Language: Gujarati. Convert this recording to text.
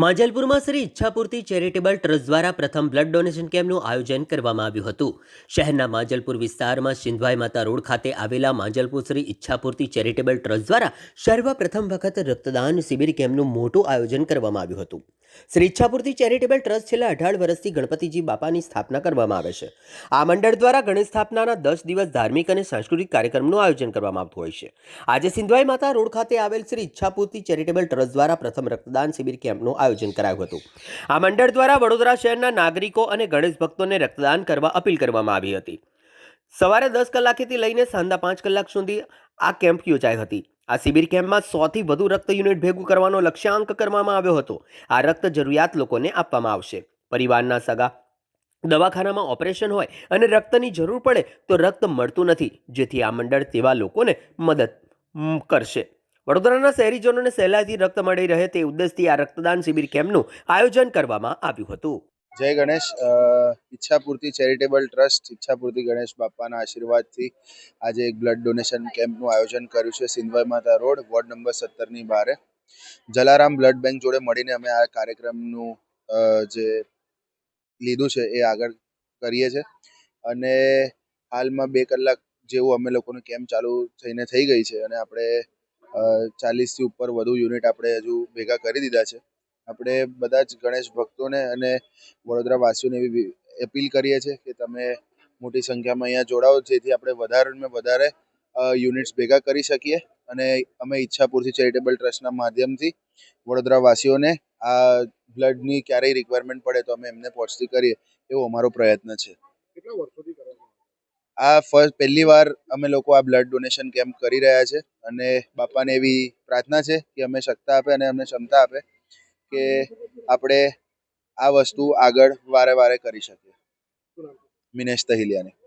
માંજલપુરમાં શ્રી ઈચ્છાપૂર્તિ ચેરિટેબલ ટ્રસ્ટ દ્વારા પ્રથમ બ્લડ ડોનેશન કેમ્પનું આયોજન કરવામાં આવ્યું હતું. શહેરના માંજલપુર વિસ્તારમાં સિંધવાઈ માતા રોડ ખાતે આવેલા માંજલપુર શ્રી ઈચ્છાપૂર્તિ ચેરિટેબલ ટ્રસ્ટ દ્વારા સર્વપ્રથમ વખત રક્તદાન શિબિર કેમ્પનું મોટું આયોજન કરવામાં આવ્યું હતું. શ્રી ઈચ્છાપૂર્તિ ચેરિટેબલ ટ્રસ્ટ છેલ્લા અઢાર વર્ષથી ગણપતિજી બાપાની સ્થાપના કરવામાં આવે છે. આ મંડળ દ્વારા ગણેશ સ્થાપનાના દસ દિવસ ધાર્મિક અને સાંસ્કૃતિક કાર્યક્રમનું આયોજન કરવામાં આવતું હોય છે. આજે સિંધવાઈ માતા રોડ ખાતે આવેલ શ્રી ઈચ્છાપૂર્તિ ચેરિટેબલ ટ્રસ્ટ દ્વારા પ્રથમ રક્તદાન શિબિર કેમ્પનું આયોજન કરાયું હતું. આ મંડળ દ્વારા વડોદરા શહેરના નાગરિકો અને ગણેશ ભક્તોને રક્તદાન કરવા અપીલ કરવામાં આવી હતી. સવારે દસ કલાકેથી લઈને સાંજના પાંચ કલાક સુધી આ કેમ્પ યોજાઈ હતી. આ શિબિર કેમ્પમાં સોથી વધુ રક્ત યુનિટ ભેગું કરવાનો લક્ષ્યાંક કરવામાં આવ્યો હતો. આ રક્ત જરૂરિયાત લોકોને આપવામાં આવશે. પરિવારના સગા દવાખાનામાં ઓપરેશન હોય અને રક્તની જરૂર પડે તો રક્ત મળતું નથી, જેથી આ મંડળ તેવા લોકોને મદદ કરશે. વડોદરાના શહેરીજનોને સહેલાઈથી રક્ત મળી રહે તે ઉદ્દેશથી આ રક્તદાન શિબિર કેમ્પનું આયોજન કરવામાં આવ્યું હતું. જય ગણેશ. ઈચ્છાપૂર્તિ ચેરિટેબલ ટ્રસ્ટ ઈચ્છાપૂર્તિ ગણેશ બાપાના આશીર્વાદથી આજે એક બ્લડ ડોનેશન કેમ્પનું આયોજન કર્યું છે સિંધવાઈ માતા રોડ, વોર્ડ નંબર સત્તરની બારે. જલારામ બ્લડ બેંક જોડે મળીને અમે આ કાર્યક્રમનું જે લીધું છે એ આગળ કરીએ છીએ અને હાલમાં બે કલાક જેવું અમે લોકોનું કેમ્પ ચાલુ થઈને થઈ ગઈ છે અને આપણે ચાલીસથી ઉપર વધુ યુનિટ આપણે હજુ ભેગા કરી દીધા છે. આપણે બધા જ ગણેશ ભક્તોને અને વડોદરા વાસીઓને એવી અપીલ કરીએ છીએ કે તમે મોટી સંખ્યામાં અહીંયા જોડાઓ જેથી આપણે વધારેને વધારે યુનિટ્સ ભેગા કરી શકીએ. અને અમે ઈચ્છાપુરથી ચેરિટેબલ ટ્રસ્ટના માધ્યમથી વડોદરા વાસીઓને આ બ્લડની ક્યારેય રિક્વાયરમેન્ટ પડે તો અમે એમને પહોંચતી કરીએ એવો અમારો પ્રયત્ન છે. કેટલા વર્ષોથી આ ફર્સ્ટ પહેલી વાર અમે લોકો આ બ્લડ ડોનેશન કેમ્પ કરી રહ્યા છે અને બાપાને એવી પ્રાર્થના છે કે અમે શક્તા આપે અને અમને ક્ષમતા આપે. કે આપણે આ વસ્તુ આગળ વારે વારે કરી શકીએ? મિનેશ તહિલિયાની